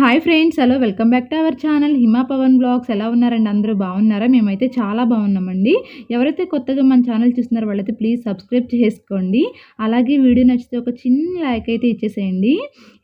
Hi friends hello welcome back to our channel Hima Pavan blogs. ఎలా ఉన్నారండి అందరూ? బాగున్నారా? మేమైతే చాలా బాగున్నామండి. ఎవరైతే కొత్తగా మన ఛానల్ చూస్తున్నారో వాళ్ళైతే ప్లీజ్ సబ్స్క్రైబ్ చేసుకోండి. అలాగే వీడియో నచ్చితే ఒక చిన్న లైక్ అయితే ఇచ్చేసేయండి.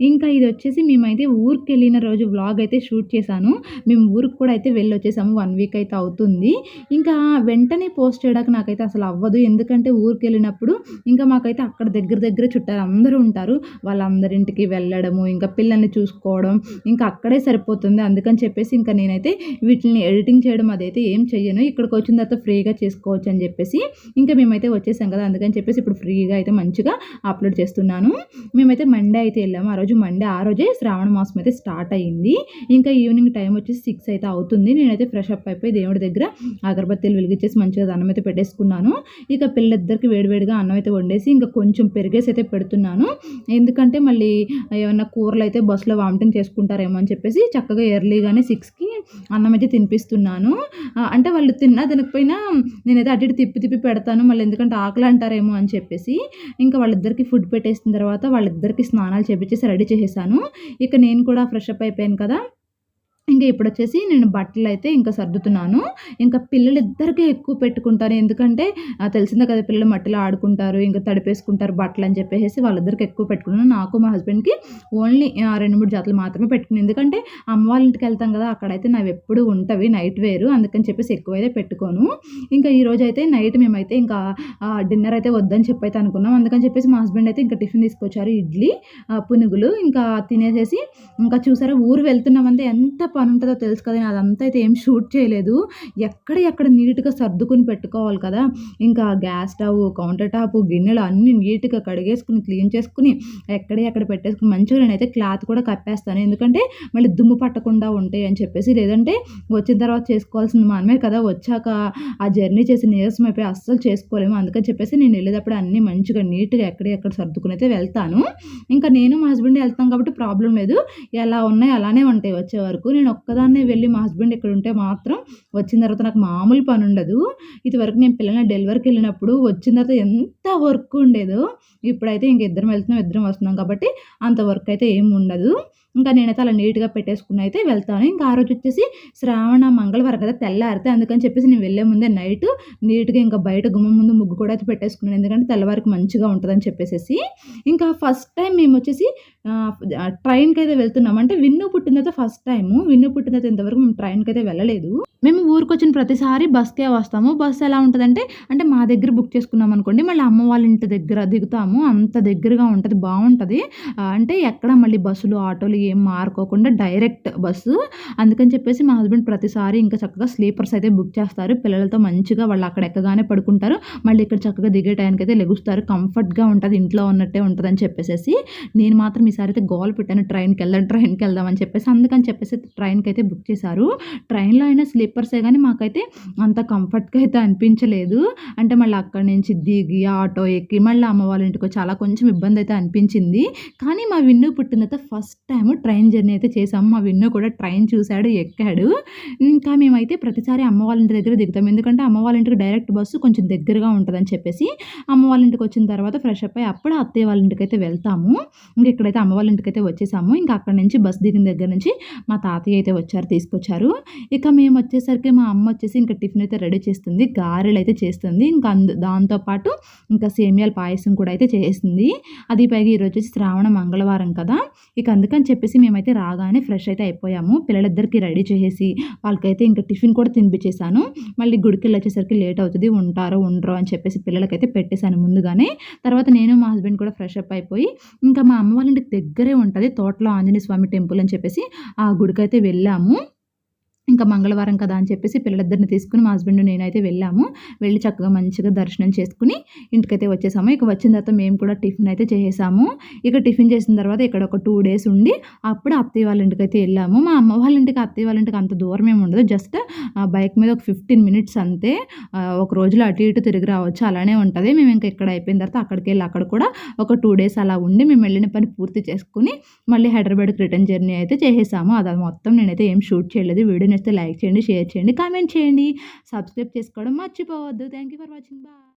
ఇంకా ఇది వచ్చేసి మేమైతే ఊరికి వెళ్ళిన రోజు వ్లాగ్ అయితే షూట్ చేశాను. మేము ఊరికి కూడా అయితే వెళ్ళి వచ్చేసాము వన్ వీక్ అయితే అవుతుంది. ఇంకా వెంటనే పోస్ట్ చేయడానికి నాకైతే అసలు అవ్వదు. ఎందుకంటే ఊరికి వెళ్ళినప్పుడు ఇంకా మాకైతే అక్కడ దగ్గర దగ్గర చుట్టాలు అందరూ ఉంటారు. వాళ్ళందరింటికి వెళ్ళడము ఇంకా పిల్లల్ని చూసుకోవడం ఇంకా అక్కడే సరిపోతుంది. అందుకని చెప్పేసి ఇంకా నేనైతే వీటిని ఎడిటింగ్ చేయడం అదైతే ఏం చెయ్యను. ఇక్కడికి వచ్చిన తర్వాత ఫ్రీగా చేసుకోవచ్చు అని చెప్పేసి ఇంకా మేమైతే వచ్చేసాం కదా. అందుకని చెప్పేసి ఇప్పుడు ఫ్రీగా అయితే మంచిగా అప్లోడ్ చేస్తున్నాను. మేమైతే మండే అయితే వెళ్ళాము. ఆ రోజు మండే ఆ రోజే శ్రావణ మాసం అయితే స్టార్ట్ అయ్యింది ఇంకా ఈవినింగ్ టైం వచ్చేసి సిక్స్ అయితే అవుతుంది. నేనైతే ఫ్రెష్ అప్ అయిపోయి దేవుడి దగ్గర అగరబత్తీలు వెలిగించేసి మంచిగా అన్నం అయితే పెట్టేసుకున్నాను. ఇక పిల్లలిద్దరికి వేడివేడిగా అన్నం అయితే వండేసి ఇంకా కొంచెం పెరిగేసి అయితే పెడుతున్నాను. ఎందుకంటే మళ్ళీ ఏమన్నా కూరలు అయితే బస్సులో వామిటింగ్ చేసుకుంటారు ఉంటారేమో అని చెప్పేసి చక్కగా ఎర్లీగానే సిక్స్కి అన్నం అయితే తినిపిస్తున్నాను అంటే వాళ్ళు తిన్నా తినకపోయినా నేనైతే అటు ఇటు తిప్పి తిప్పి పెడతాను మళ్ళీ ఎందుకంటే ఆకలి అంటారేమో అని చెప్పేసి. ఇంకా వాళ్ళిద్దరికి ఫుడ్ పెట్టేసిన తర్వాత వాళ్ళిద్దరికి స్నానాలు చేపించేసి రెడీ చేసేసాను. ఇక నేను కూడా ఫ్రెష్ అప్ అయిపోయాను కదా. ఇంకా ఇప్పుడు వచ్చేసి నేను బట్టలు అయితే ఇంకా సర్దుతున్నాను. ఇంకా పిల్లలు ఇద్దరికే ఎక్కువ పెట్టుకుంటాను. ఎందుకంటే తెలిసిందే కదా పిల్లలు మట్టిలో ఆడుకుంటారు ఇంకా తడిపేసుకుంటారు బట్టలు అని చెప్పేసి వాళ్ళిద్దరికి ఎక్కువ పెట్టుకున్నాను. నాకు మా హస్బెండ్కి ఓన్లీ రెండు మూడు జాతులు మాత్రమే పెట్టుకున్నాను. ఎందుకంటే అమ్మ వాళ్ళ ఇంటికి వెళ్తాం కదా అక్కడైతే నావి ఎప్పుడు ఉంటవి నైట్ వేరు. అందుకని చెప్పేసి ఎక్కువైతే పెట్టుకోను. ఇంకా ఈరోజు అయితే నైట్ మేమైతే ఇంకా డిన్నర్ అయితే వద్దని చెప్పి అయితే అనుకున్నాం. అందుకని చెప్పేసి మా హస్బెండ్ అయితే ఇంకా టిఫిన్ తీసుకొచ్చారు. ఇడ్లీ పునుగులు ఇంకా తినేసేసి ఇంకా చూసారా ఊరు వెళ్తున్నామంటే ఎంత పని ఉంటుందో తెలుసు కదా నేను అదంతా అయితే ఏం షూట్ చేయలేదు. ఎక్కడ ఎక్కడ నీట్గా సర్దుకుని పెట్టుకోవాలి కదా ఇంకా గ్యాస్ స్టవ్ కౌంటర్ టాప్ గిన్నెలు అన్నీ నీట్గా కడిగేసుకుని క్లీన్ చేసుకుని ఎక్కడ ఎక్కడ పెట్టేసుకుని మంచిగా నేనైతే క్లాత్ కూడా కప్పేస్తాను. ఎందుకంటే మళ్ళీ దుమ్ము పట్టకుండా ఉంటాయి అని చెప్పేసి లేదంటే వచ్చిన తర్వాత చేసుకోవాల్సింది మనమే కదా వచ్చాక ఆ జర్నీ చేసి నీరసం అయిపోయి అస్సలు చేసుకోలేము. అందుకని చెప్పేసి నేను వెళ్ళేటప్పుడు అన్నీ మంచిగా నీట్గా ఎక్కడ ఎక్కడ సర్దుకుని అయితే వెళ్తాను. ఇంకా నేను మా హస్బెండ్ వెళ్తాం కాబట్టి ప్రాబ్లం లేదు. ఎలా ఉన్నాయి అలానే ఉంటాయి వచ్చే వరకు. నేను నేను ఒక్కదాన్నే వెళ్ళి మా హస్బెండ్ ఇక్కడ ఉంటే మాత్రం వచ్చిన తర్వాత నాకు మామూలు పని ఉండదు ఇదివరకు నేను పిల్లల్ని డెలివరీకి వెళ్ళినప్పుడు వచ్చిన తర్వాత ఎంత వర్క్ ఉండేదో ఇప్పుడైతే ఇంక ఇద్దరం వెళ్తున్నాం ఇద్దరం వస్తున్నాం కాబట్టి అంత వర్క్ అయితే ఏమి ఉండదు. ఇంకా నేనైతే అలా నీట్గా పెట్టేసుకుని అయితే వెళ్తాను. ఇంకా ఆ రోజు వచ్చేసి శ్రావణ మంగళవారం కదా తెల్లారితే అందుకని చెప్పేసి నేను వెళ్ళే ముందే నైట్ నీట్గా ఇంకా బయట గుమ్మం ముందు ముగ్గు కూడా అయితే పెట్టేసుకున్నాను. ఎందుకంటే తెల్లవారికి మంచిగా ఉంటుందని చెప్పేసి ఇంకా ఫస్ట్ టైం మేము వచ్చేసి ట్రైన్కి అయితే వెళ్తున్నాం. అంటే విన్ను పుట్టిన తర్వాత ఫస్ట్ టైము విన్ను పుట్టిన ఇంతవరకు మేము ట్రైన్కి అయితే వెళ్ళలేదు. మేము ఊరికి వచ్చిన ప్రతిసారి బస్కే వస్తాము. బస్సు ఎలా ఉంటుందంటే అంటే మా దగ్గర బుక్ చేసుకున్నాం అనుకోండి మళ్ళీ అమ్మ వాళ్ళ ఇంటి దగ్గర దిగుతాము. అంత దగ్గరగా ఉంటుంది బాగుంటుంది. అంటే ఎక్కడ మళ్ళీ బస్సులు ఆటోలు ఏం మారుకోకుండా డైరెక్ట్ బస్సు. అందుకని చెప్పేసి మా హస్బెండ్ ప్రతిసారి ఇంకా చక్కగా స్లీపర్స్ అయితే బుక్ చేస్తారు. పిల్లలతో మంచిగా వాళ్ళు అక్కడ ఎక్కగానే పడుకుంటారు. మళ్ళీ ఇక్కడ చక్కగా దిగే టైంకి అయితే లెగుస్తారు. కంఫర్ట్గా ఉంటుంది ఇంట్లో ఉన్నట్టే ఉంటుంది అని చెప్పేసి నేను మాత్రం ఈసారి అయితే గోల్ పెట్టాను ట్రైన్కి వెళ్దాం ట్రైన్కి వెళ్దాం అని చెప్పేసి. అందుకని చెప్పేసి ట్రైన్కి అయితే బుక్ చేశారు. ట్రైన్లో అయినా స్లీపర్సే కానీ మాకైతే అంత కంఫర్ట్గా అయితే అనిపించలేదు. అంటే మళ్ళీ అక్కడి నుంచి దిగి ఆటో ఎక్కి మళ్ళీ అమ్మ వాళ్ళ ఇంటికి చాలా కొంచెం ఇబ్బంది అయితే అనిపించింది. కానీ మా విన్ను పుట్టిన తర్వాత ఫస్ట్ టైం ట్రైన్ జర్నీ అయితే చేసాము మా విన్ను కూడా ట్రైన్ చూశాడు ఎక్కాడు. ఇంకా మేమైతే ప్రతిసారి అమ్మ వాళ్ళ ఇంటి దగ్గర దిగుతాం. ఎందుకంటే అమ్మ వాళ్ళ ఇంటికి డైరెక్ట్ బస్సు కొంచెం దగ్గరగా ఉంటుందని చెప్పేసి అమ్మ వాళ్ళ ఇంటికి వచ్చిన తర్వాత ఫ్రెష్ అప్ అయ్యి అప్పుడు అత్తయ్య వాళ్ళ ఇంటికి అయితే వెళ్తాము. ఇంకా ఇక్కడైతే అమ్మ వాళ్ళ ఇంటికి అయితే వచ్చేసాము. ఇంకా అక్కడ నుంచి బస్సు దిగిన దగ్గర నుంచి మా తాత తాతయ్య అయితే వచ్చారు తీసుకొచ్చారు. ఇక మేము వచ్చేసరికి మా అమ్మ వచ్చేసి ఇంకా టిఫిన్ అయితే రెడీ చేస్తుంది గారెలు అయితే చేస్తుంది ఇంకా అందు దాంతోపాటు ఇంకా సేమియాల పాయసం కూడా అయితే చేస్తుంది. అది పైగా ఈరోజు వచ్చేసి శ్రావణ మంగళవారం కదా ఇక అందుకని చెప్పేసి మేమైతే రాగానే ఫ్రెష్ అయితే అయిపోయాము. పిల్లలిద్దరికి రెడీ చేసేసి వాళ్ళకైతే ఇంకా టిఫిన్ కూడా తినిపించేశాను. మళ్ళీ గుడికి వెళ్ళి వచ్చేసరికి లేట్ అవుతుంది ఉంటారో ఉండరో అని చెప్పేసి పిల్లలకైతే పెట్టేశాను ముందుగానే. తర్వాత నేను మా హస్బెండ్ కూడా ఫ్రెష్ అప్ అయిపోయి ఇంకా మా అమ్మ వాళ్ళ ఇంటికి దగ్గరే ఉంటుంది తోటలో ఆంజనేయ స్వామి టెంపుల్ అని చెప్పేసి ఆ గుడికైతే వెళ్ళాము. ఇంకా మంగళవారం కదా అని చెప్పేసి పిల్లలిద్దరిని తీసుకుని మా హస్బెండ్ నేనైతే వెళ్ళాము. వెళ్ళి చక్కగా మంచిగా దర్శనం చేసుకుని ఇంటికైతే వచ్చేసాము. ఇక వచ్చిన తర్వాత మేము కూడా టిఫిన్ అయితే చేసేసాము. ఇక టిఫిన్ చేసిన తర్వాత ఇక్కడ ఒక టూ డేస్ ఉండి అప్పుడు అత్తయ్య వాళ్ళ ఇంటికి అయితే వెళ్ళాము. మా అమ్మ వాళ్ళ ఇంటికి అత్తయ్య వాళ్ళ ఇంటికి అంత దూరం ఏమి ఉండదు. జస్ట్ బైక్ మీద ఒక ఫిఫ్టీన్ మినిట్స్ అంతే. ఒక రోజులో అటు ఇటు తిరిగి రావచ్చు. అలానే ఉంటుంది. మేము ఇంకా ఇక్కడ అయిపోయిన తర్వాత అక్కడికి వెళ్ళి అక్కడ కూడా ఒక టూ డేస్ అలా ఉండి మేము వెళ్ళిన పని పూర్తి చేసుకుని మళ్ళీ హైదరాబాద్కి రిటర్న్ జర్నీ అయితే చేసేసాము. అది మొత్తం నేనైతే ఏం షూట్ చేయలేదు. వీడియో నచ్చితే లైక్ చేయండి షేర్ చేయండి కామెంట్ చేయండి. సబ్స్క్రైబ్ చేసుకోవడం మర్చిపోవద్దు. Thank you for watching bye